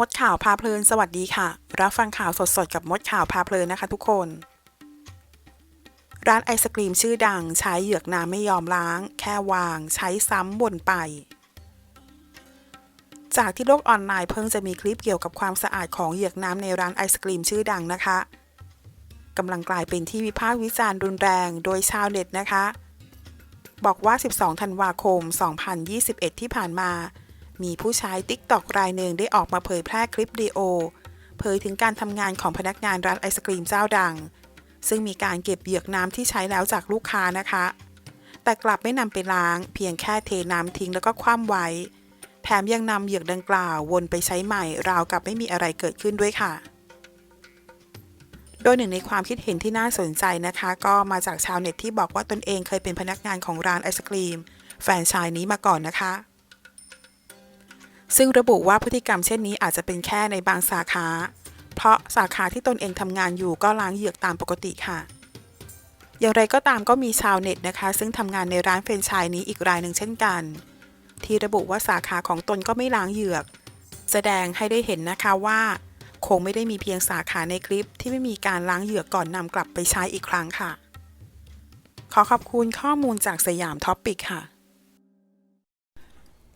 มดข่าวพาเพลินสวัสดีค่ะ รับฟังข่าวสดๆ กับมดข่าวพาเพลินนะคะทุกคน ร้านไอศกรีมชื่อดังใช้เหยือกน้ำไม่ยอมล้าง แค่วางใช้ซ้ำบ่นไป จากที่โลกออนไลน์เพิ่งจะมีคลิปเกี่ยวกับความสะอาดของเหยือกน้ำในร้านไอศกรีมชื่อดังนะคะกำลังกลายเป็นที่วิพากษ์วิจารณ์รุนแรงโดยชาวเน็ตนะคะ บอกว่า 12 ธันวาคม 2021 ที่ผ่านมา มีผู้ใช้ TikTok รายหนึ่งได้ออกมาเผยแพร่คลิปวิดีโอ เผยถึงการทำงานของพนักงานร้านไอศกรีมเจ้าดัง ซึ่งมีการเก็บเหยือกน้ำที่ใช้แล้วจากลูกค้านะคะ แต่กลับไม่นำไปล้าง เพียงแค่เทน้ำทิ้งแล้วก็คว่ำไว้ แถมยังนำเหยือกดังกล่าววนไปใช้ใหม่ ราวกับไม่มีอะไรเกิดขึ้นด้วยค่ะ โดยหนึ่งในความคิดเห็นที่น่าสนใจนะคะ ก็มาจากชาวเน็ตที่บอกว่าตนเองเคยเป็นพนักงานของร้านไอศกรีม แฟรนไชส์นี้มาก่อนนะคะ ซึ่งระบุว่าพฤติกรรมเช่นนี้อาจจะเป็นแค่ในบางสาขา เพราะสาขาที่ตนเองทำงานอยู่ก็ล้างเหยือกตามปกติค่ะ อย่างไรก็ตามก็มีชาวเน็ตนะคะ ซึ่งทำงานในร้านแฟรนไชส์นี้อีกรายหนึ่งเช่นกัน ที่ระบุว่าสาขาของตนก็ไม่ล้างเหยือก แสดงให้ได้เห็นนะคะว่า คงไม่ได้มีเพียงสาขาในคลิปที่ไม่มีการล้างเหยือกก่อนนำกลับไปใช้อีกครั้งค่ะ ขอขอบคุณข้อมูลจากสยามท็อปปิกค่ะ